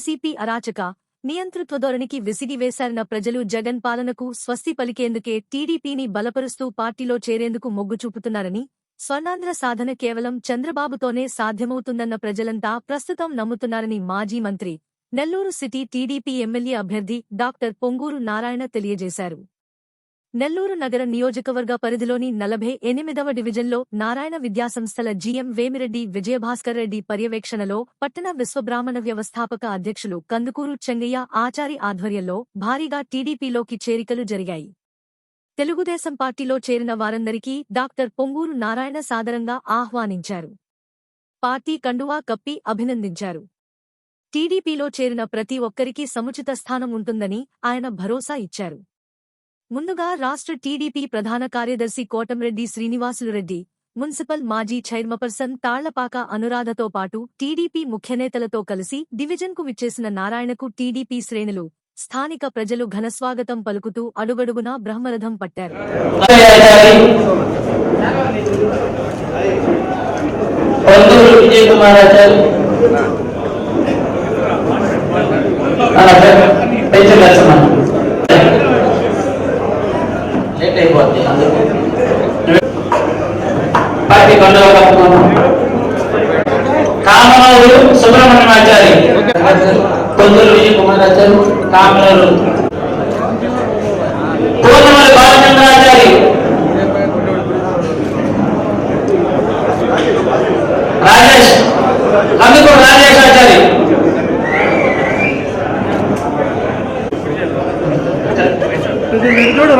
YCP అరాచక నియంతృత్వ ధోరణికి విసిగివేశారన్న ప్రజలు జగన్ పాలనకు స్వస్తి పలికేందుకే టీడీపీని బలపరుస్తూ పార్టీలో చేరేందుకు మొగ్గు చూపుతున్నారని స్వర్ణాంధ్ర సాధన కేవలం చంద్రబాబుతోనే సాధ్యమవుతుందన్న ప్రజలంతా ప్రస్తుతం నమ్ముతున్నారని మాజీ మంత్రి నెల్లూరు సిటీ టీడీపీ ఎమ్మెల్యే అభ్యర్థి డాక్టర్ పొంగూరు నారాయణ తెలియజేశారు. నెల్లూరు నగర నియోజకవర్గ పరిధిలోని నలభై ఎనిమిదవ డివిజన్లో నారాయణ విద్యాసంస్థల జీఎం వేమిరెడ్డి విజయభాస్కర్ రెడ్డి పర్యవేక్షణలో పట్టణ విశ్వబ్రాహ్మణ వ్యవస్థాపక అధ్యక్షులు కందుకూరు చెంగయ్య ఆచారి ఆధ్వర్యంలో భారీగా టీడీపీలోకి చేరికలు జరిగాయి. తెలుగుదేశం పార్టీలో చేరిన వారందరికీ డాక్టర్ పొంగూరు నారాయణ సాదరంగా ఆహ్వానించారు. పార్టీ కండువా కప్పి అభినందించారు. టీడీపీలో చేరిన ప్రతి ఒక్కరికీ సముచిత స్థానం ఉంటుందని ఆయన భరోసా ఇచ్చారు. ముందుగా రాష్ట్ర టీడీపీ ప్రధాన కార్యదర్శి కోటంరెడ్డి శ్రీనివాసులురెడ్డి మున్సిపల్ మాజీ చైర్మపర్సన్ తాళ్ళపాక అనురాధతో పాటు టీడీపీ ముఖ్యనేతలతో కలిసి డివిజన్కు విచ్చేసిన నారాయణకు టీడీపీ శ్రేణులు స్థానిక ప్రజలు ఘనస్వాగతం పలుకుతూ అడుగడుగునా బ్రహ్మరథం పట్టారు. విజయ్ కుమార్ పార్టీ కొండవ కప్పుకున్నాం కామనూరు సుబ్రహ్మణ్యం ఆచార్య కొందరు విజయ కుమార్ ఆచార్య కామనూరు పూర్ణమల్లి బాలచంద్రాచారి. రాజేష్ అందుకు రాజేష్ ఆచారి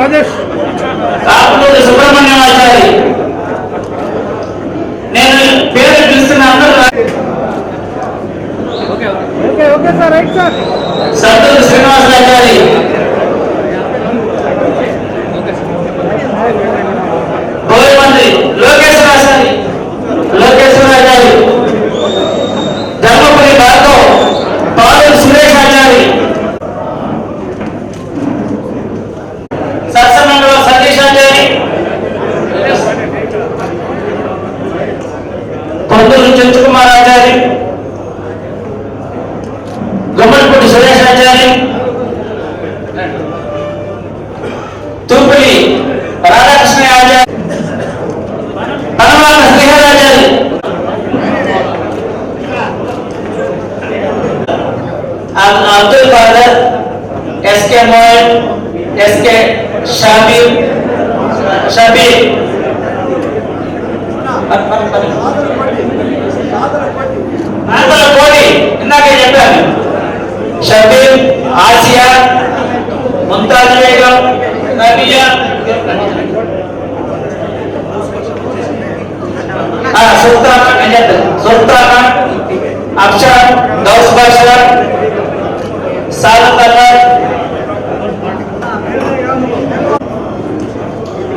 రాజేష్. కాపులూరి సుబ్రహ్మణ్యం ఆచారి. నేను పేరు పిలుస్తున్న అందరూ రా- okay తూపిలి రాధాకృష్ణ ఆచారి పనమాల శ్రీహర్ ఆచారి అబ్- అబ్దుల్ ఖాదర్ ఎస్కే మోయన్ ఎస్కే షాబీర్ షబీర్ ఆంధ్ర కోడి ఇందాకే చెప్పాను షబీర్ ఆసియా ముంతాజ్ బేగం నబియా ఆ, సుల్తాన్ అని చెప్తాను సుల్తానా అక్షర్ గౌస్ బాషా సాదత్ అల్లర్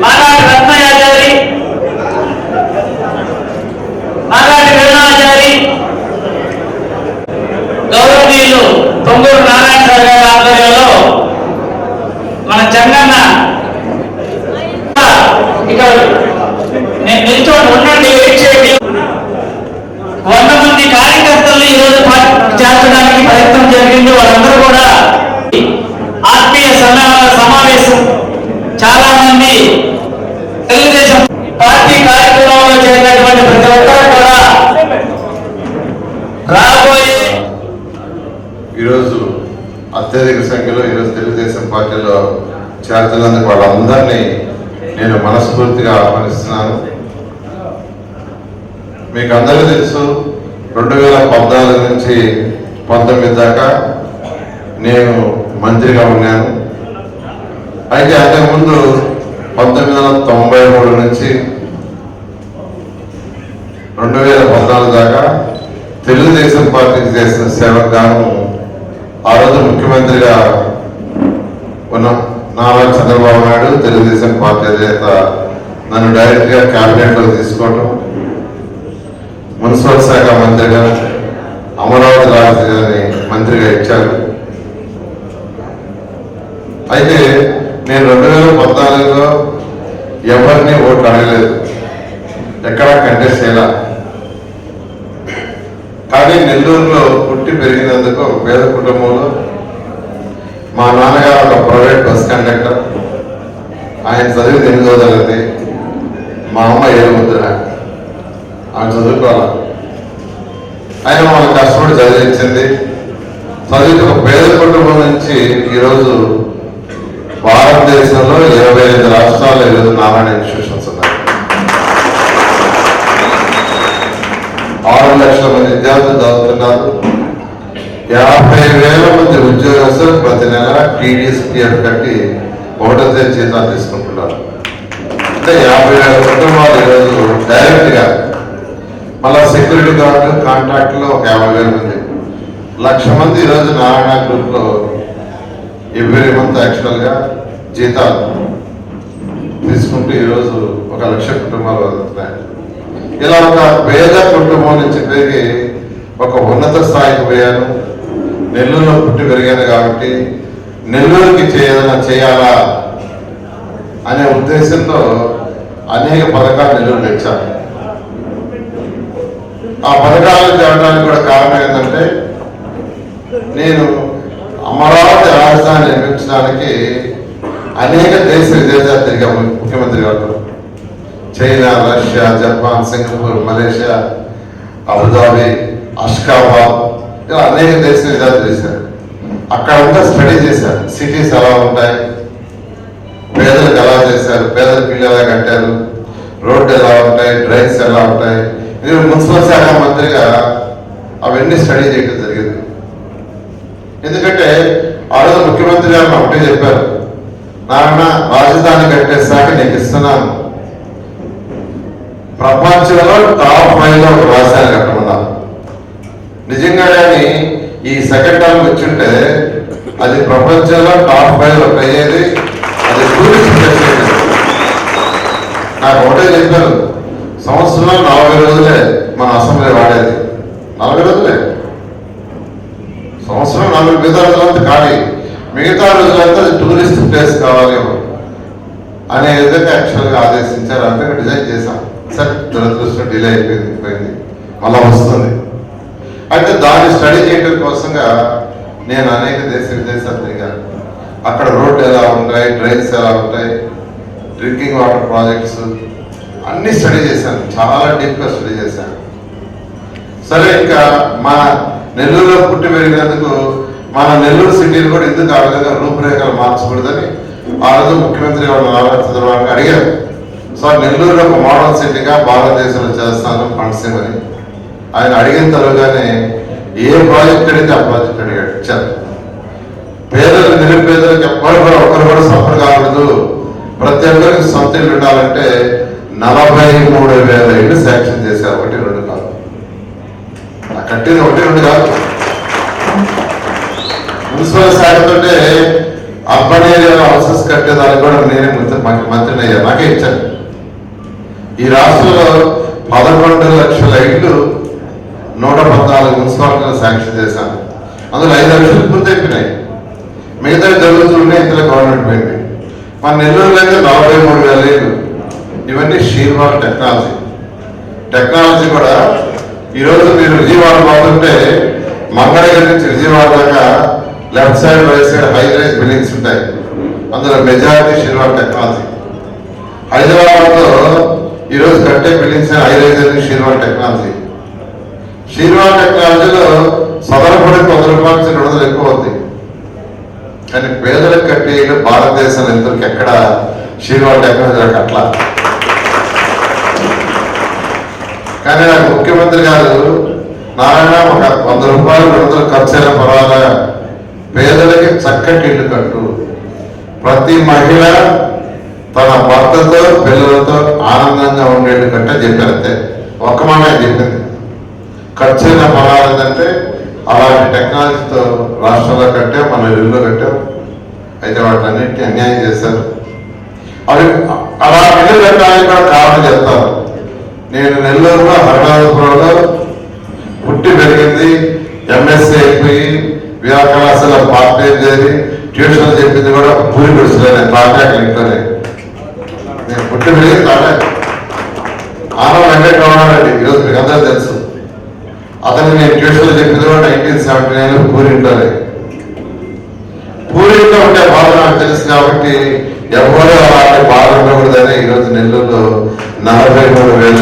మానాటి రత్నయాచారి మానాటి వీణాచారి గౌరవనీయులు పొంగూరు నారాయణ సార్ గారి ఆధ్వర్యంలో మన చంగన్న ఇక్కడ నేను నిల్చోండి ఉండండి వెయిట్ చేయండి వంద మంది కార్యకర్తలు ఈ రోజు పార్టీ చేర్చడానికి ప్రయత్నం జరిగింది వాళ్ళందరూ కూడా ఆత్మీయ సమ- సమావేశం చాలా మంది తెలుగుదేశం పార్టీ కార్యక్రమంలో చేరినటువంటి ప్రతి ఒక్కరు కూడా రాబోయే ఈరోజు అత్యధిక సంఖ్యలో ఈరోజు తెలుగుదేశం పార్టీలో చేరుతున్నందుకు వాళ్ళందరినీ నేను మనస్ఫూర్తిగా ఆహ్వానిస్తున్నాను. మీకు అందరికీ తెలుసు రెండు వేల పద్నాలుగు నుంచి పంతొమ్మిది దాకా నేను మంత్రిగా ఉన్నాను. అయితే అంతకుముందు పంతొమ్మిది వందల తొంభై మూడు నుంచి రెండు వేల పద్నాలుగు దాకా తెలుగుదేశం పార్టీకి చేసిన సేవకు గాను ఆ రోజు ముఖ్యమంత్రిగా ఉన్న నారా చంద్రబాబు నాయుడు తెలుగుదేశం పార్టీ అధినేత నన్ను డైరెక్ట్గా క్యాబినెట్లో తీసుకోవటం మున్సిపల్ శాఖ మంత్రిగా అమరావతి రాజధాని మంత్రిగా ఇచ్చారు. అయితే నేను రెండు వేల పద్నాలుగులో ఎవరిని ఓట్లు అడగలేదు. ఎక్కడా కంటెస్ట్ చేయాల. కానీ నెల్లూరులో పుట్టి పెరిగినందుకు ఒక పేద కుటుంబంలో మా నాన్నగారు ఒక ప్రైవేట్ బస్ కండక్టర్. ఆయన చదివి ఎనిమిదో తరగతి. మా అమ్మ ఏడు ముద్ర. ఆమె చదువుకోవాలి? ఆయన మమ్మల్ని కష్టపడి చదివించింది. చదివి ఒక పేద కుటుంబం నుంచి ఈరోజు భారతదేశంలో ఇరవై ఐదు రాష్ట్రాల్లో ఈరోజు నారాయణ ఇన్స్టిట్యూషన్స్ ఉన్నాయి. ఆరు లక్షల మంది విద్యార్థులు చదువుతున్నారు. యాభై వేల మంది ఉద్యోగస్తులు ప్రతి నెల టీడీఎస్ పిఎఫ్ కట్టి ఒకటో తేదీ జీతాలు తీసుకుంటున్నారు. అంటే యాభై వేల కుటుంబాలు ఈరోజు డైరెక్ట్గా మళ్ళా సెక్యూరిటీ గార్డు కాంట్రాక్ట్లో ఒక యాభై వేల మంది. లక్ష మంది ఈరోజు నారాయణ గ్రూప్లో ఎవ్రీ మంత్ యాక్చువల్గా జీతాలు తీసుకుంటూ ఈరోజు ఒక లక్ష కుటుంబాలు వదులుతున్నాయి ఇలా ఒక పేద కుటుంబం నుంచి పెరిగి ఒక ఉన్నత స్థాయికి పోయాను. నెల్లూరులో పుట్టి పెరిగాను కాబట్టి నెల్లూరుకి చేయదన చేయాలా అనే ఉద్దేశంతో అనేక పథకాలు నెల్లూరు తెచ్చాను. ఆ పథకాలు తేవడానికి కూడా కారణం ఏంటంటే నేను అమరావతి రాజధాని నిర్మించడానికి అనేక దేశ విదేశాలు తిరిగాము ముఖ్యమంత్రి గారు. China Russia Japan Singapore Malaysia Abu Dhabi Ashgabat అనేక దేశ విధాలు చేశారు. అక్కడ అంతా స్టడీ చేశారు. సిటీస్ ఎలా ఉంటాయి? పేదలకు ఎలా చేశారు? పేదలకు ఇల్లు ఎలా కట్టారు? రోడ్డు ఎలా ఉంటాయి? డ్రైన్స్ ఎలా ఉంటాయి? నేను మున్సిపల్ శాఖ మంత్రిగా అవన్నీ స్టడీ చేయడం జరిగింది. ఎందుకంటే ఆ రోజు ముఖ్యమంత్రి గారు ఒకటే చెప్పారు నాన్న రాజధాని కట్టే శాఖ నీకు ఇస్తున్నాను. ప్రపంచంలో టాప్ ఫైవ్లో ఒక రాజధాని కట్టమన్నా సెకండ్ టర్మ్ వచ్చింటే అది ప్రపంచంలో టాప్ ఫైవ్లో అయ్యేది అది టూరిస్ట్ ప్లేస్ నాకు ఒకటే చెప్పారు సంవత్సరంలో నలభై రోజులే మన అసెంబ్లీ వాడేది. నలభై రోజులే. సంవత్సరం నలభై మిగతా రోజులంతా ఖాళీ. మిగతా రోజులంతా అది టూరిస్ట్ ప్లేస్ కావాలి. అనే విధంగా యాక్చువల్గా ఆదేశించారు. అందుకే డిజైన్ చేశాం. సార్ దురదృష్టం డిలే అయిపోయింది పోయింది. మళ్ళా వస్తుంది. అయితే దాన్ని స్టడీ చేయడం కోసంగా నేను అనేక దేశ విదేశాలు తిరిగాను అక్కడ రోడ్లు ఎలా ఉంటాయి డ్రైన్స్ ఎలా ఉంటాయి డ్రింకింగ్ వాటర్ ప్రాజెక్ట్స్ అన్ని స్టడీ చేశాను. చాలా డీప్గా స్టడీ చేశాను. సరే ఇంకా మా నెల్లూరులో పుట్టి పెరిగినందుకు మన నెల్లూరు సిటీని కూడా ఎందుకు ఆ విధంగా రూపురేఖలు మార్చకూడదని ఆ రోజు ముఖ్యమంత్రి గారు నారా చంద్రబాబు అడిగారు. సో నెల్లూరులో ఒక మోడల్ సిటీగా భారతదేశంలో చేస్తాను ఫండ్స్ ఇవ్వని ఆయన అడిగిన తరుగానే ఏ ప్రాజెక్ట్ అడిగితే ఆ ప్రాజెక్ట్ అడిగాడు. ఇచ్చారు పేదలు నిరుపేదలకు ఎవ్వరు కూడా ఒకరు కూడా సఫర్ కాకూడదు. ప్రతి ఒక్కరికి సొంత ఇల్లు ఉండాలంటే నలభై మూడు వేల ఇల్లు శాంక్షన్ చేశారు. ఒకటి రెండు కాదు. ఆ కట్టింది ఒకటి రెండు కాదు. మున్సిపల్ శాఖతోటే అర్బన్ హౌసెస్ కట్టేదానికి కూడా నేనే మంత్రి మంత్రిని అయ్యా. నాకే ఇచ్చాను ఈ రాష్ట్రంలో పదకొండు లక్షల ఇళ్ళు నూట పద్నాలుగు మున్సిపాలిటీలు శాంక్షన్ చేశాను అందులో ఐదు లక్షలు పూర్తయిపోయినాయి. మిగతా జరుగుతుంటే ఇందులో గవర్నమెంట్ పోయింది. మన నెల్లూరులో అయితే నలభై మూడు వేల ఇళ్ళు. ఇవన్నీ షీర్వాల్ టెక్నాలజీ టెక్నాలజీ కూడా ఈరోజు మీరు విజయవాడ పోతుంటే మంగళగిరి నుంచి విజయవాడ దాకా left side right side high rise buildings ఉంటాయి. అందులో మెజారిటీ షీర్వాల్ టెక్నాలజీ హైదరాబాద్లో ఈరోజు కట్టే బిల్డింగ్స్ హై రైజ్ అని షీర్వాల్ టెక్నాలజీ శ్రీనివాస టెక్నాలజీలో సదరపడి వంద రూపాయలకి రెండు వందలు ఎక్కువ ఉంది కానీ పేదలకు కట్టే భారతదేశంలో ఇంతవరకు ఎక్కడ శ్రీనివాస టెక్నాలజీ అట్లా? కానీ నాకు ముఖ్యమంత్రి గారు నారాయణ ఒక వంద రూపాయలు రెండు వందలు ఖర్చు అయినా పర్వాలా. పేదలకి చక్కటి ఇల్లు కట్టు. ప్రతి మహిళ తన భర్తతో పిల్లలతో ఆనందంగా ఉండేట్టు కట్టే చెప్పారు అంతే. ఒక్క మాట చెప్పింది. ఖర్చు అయినా ఏంటంటే అలాంటి టెక్నాలజీతో రాష్ట్రంలో కట్టాం మన ఇల్లు కట్టాం. అయితే వాటిని అన్నింటినీ అన్యాయం చేశారు. అవి అలా ఇల్లు కట్టడానికి కూడా కారణం చెప్తారు నేను నెల్లూరులో హరినాథపురంలో పుట్టి పెరిగింది ఎంఎస్సీ అయిపోయి విఆర్ కళాశాల పార్ట్ టైం చేరి ట్యూషన్ చెప్పింది కూడా పూరి గుడిసెలే తాటాక ఇంట్లోనే. నేను పుట్టి పెరిగింది తాటాక. ఆనం వెంకట రమణారెడ్డి ఈరోజు మీకు అందరూ తెలుసు. అతను నేను ట్యూషన్లో చెప్పిన తర్వాత నైన్టీన్ సెవెంటీ నైన్ పూరింటారు పూరిలో ఉండే బాధ నాకు తెలుసు కాబట్టి ఎవరో అలాంటి బాధ ఉండకూడదని ఈరోజు నెల్లూరులో నలభై మూడు వేల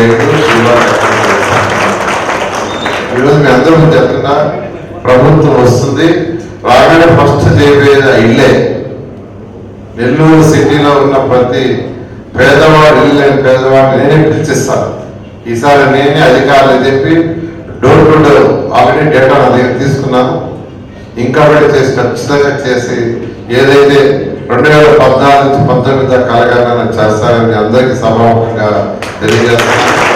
ఈరోజు మీ అందరూ చెప్తున్నా ప్రభుత్వం వస్తుంది. రాగానే ఫస్ట్ చేయబోయేది ఆ ఇల్లే. నెల్లూరు సిటీలో ఉన్న ప్రతి పేదవాడు ఇల్లు లేని పేదవాడిని నేనే పిలిచిస్తాను ఈసారి నేనే అధికారులు చెప్పి door to door already data నా దగ్గర తీసుకున్నాను. ఇంకా కూడా చేసి ఖచ్చితంగా చేసి ఏదైతే రెండు వేల పద్నాలుగు నుంచి పంతొమ్మిది దాకా కలగాలని చేస్తారని అందరికీ సమాపంగా తెలియజేస్తున్నాను.